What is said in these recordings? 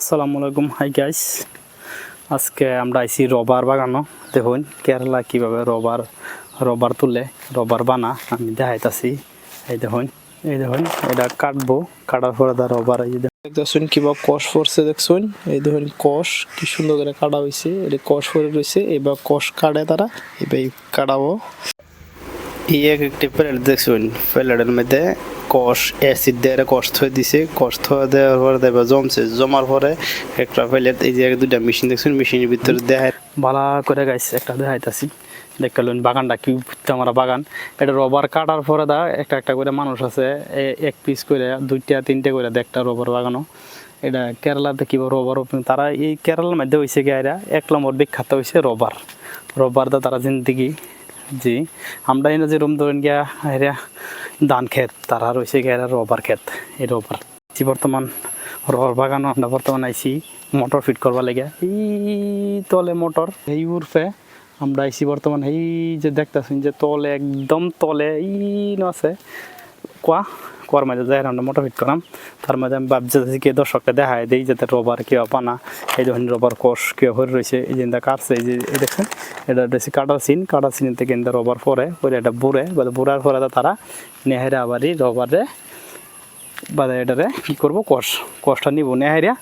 আসসালামু আলাইকুম hi guys আজকে আমরা আইছি রবার বাগানো। দেখুন, কেরালা কীভাবে রবার রবার তুলে, রবার বানা, আমি দেখাইতাছি। এই দেখুন এই দেখুন, এটা কাটবো, কাটার পরে তার রবার এই যে দেখছুন কিবা কষ পড়ছে, দেখছুন? এই দেখুন, কষ কি সুন্দর করে কাটা হয়েছে এটা কষ পরে রয়েছে এবার কষ কাটে তারা, এবার কাটাবো। এই এক একটি প্লেট দেখছুন প্লেটের মধ্যে কষ অ্যাসিড দিয়ে কষ থয়ে দিছে কষ থয়ে দেওয়ার পরে দেখবে জমছে জমার পরে একটা প্লেট এই যে দুইটা মেশিন দেখছুন মেশিনের ভিতরে দেখায় ভালো করে গাইছে একটা দেখাইতাছি দেখলেন বাগানটা কি আমার বাগান এটা রবার কাটার পরে দা একটা একটা করে মানুষ আছে এক পিস করে দুইটা তিনটে করে একটা রবার বাগানো এটা কেরালাতে কি রবার তারা এই কেরালার মধ্যে হয়েছে এরা এক নম্বর বিখ্যাত হয়েছে রবার রবার দা তারা জিন্দিগি জি, আমরা এনে যে রুম ধরেন গিয়া এরা ধান ক্ষেত, তারা রয়েছে গিয়া রবার ক্ষেত, এই রবার। জি, বর্তমান রবার বাগানও আমরা বর্তমান আইছি, মোটর ফিট করবার লাগে এই তলে মোটর, এই উর্ফে আমরা আইছি বর্তমান, এই যে দেখতেছেন যে তলে, একদম তলে, এই আছে। কোয়া? কোয়ার মাঝে যাই আমরা মোটর ফিট করাম। তার মাঝে আমি ভাবছি কি দর্শককে দেখায় দিই যাতে রবার কেউ পানা এই যখন রবার কোষ কেউ হয়ে রয়েছে, এই যে কাটছে, এই যে দেখছেন এটা রয়েছে কাটার সিন। কাটার সিন থেকে ইন্দা রবার পরে পরে এটা বুড়ে বলে বুড়ার পরে তারা নেহেরে আবারই রবারে বাদে এটারে কী করব, কষ, কষটা নিব নেহাইরা।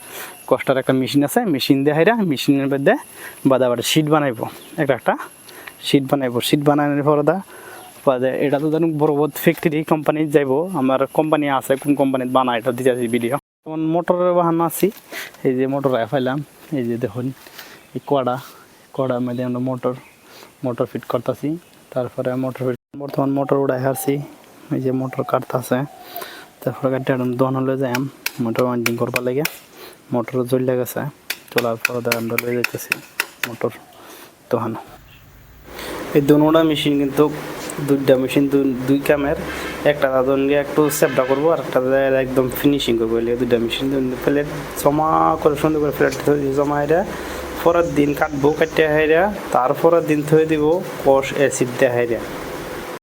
কষটার একটা মেশিন আছে, মেশিন দিয়ে হাইরা মেশিনের মধ্যে বাদে আবার শিট বানাইবো। একটা একটা, শিট বানাইবো। শিট বানানোর পরে দা এটা তো ধরুন বড় বড় ফ্যাক্টরি কোম্পানি যাইবো, আমার কোম্পানি আছে, কোন কোম্পানিতে বানায়, এটা দিতে ভিডিও যেমন মোটরের বাহানা আছি, এই যে মোটর আয় ফাইলাম এই যে দেখুন, এই কড়া কড়ার মধ্যে আমরা মোটর মোটর ফিট করতেছি, তারপরে মোটর ফিট বর্তমান মোটর উড়াই হারছি, এই যে মোটর কাটতেছে, তারপরে গাড়িটা দহন হলে যাই মোটর ওয়াইন্ডিং করবার লাগে, মোটর জ্বলে গেছে, চলার পরে আমরা লয়ে যাইতেছি, মোটর দহন। এই দুটা মেশিন কিন্তু দুইটা মেশিন দুই কামের, একটা দাদন গিয়ে একটু সেপটা করব, আর একটা দাদা একদম ফিনিশিং করব দুইটা মেশিন প্লেট জমা করে, সুন্দর করে প্লেট জমা হেরা পরের দিন কাটবো, কাটিয়ে হেরা তারপরের দিন থয়ে দিব কষ অ্যাসিড দিয়ে হেরা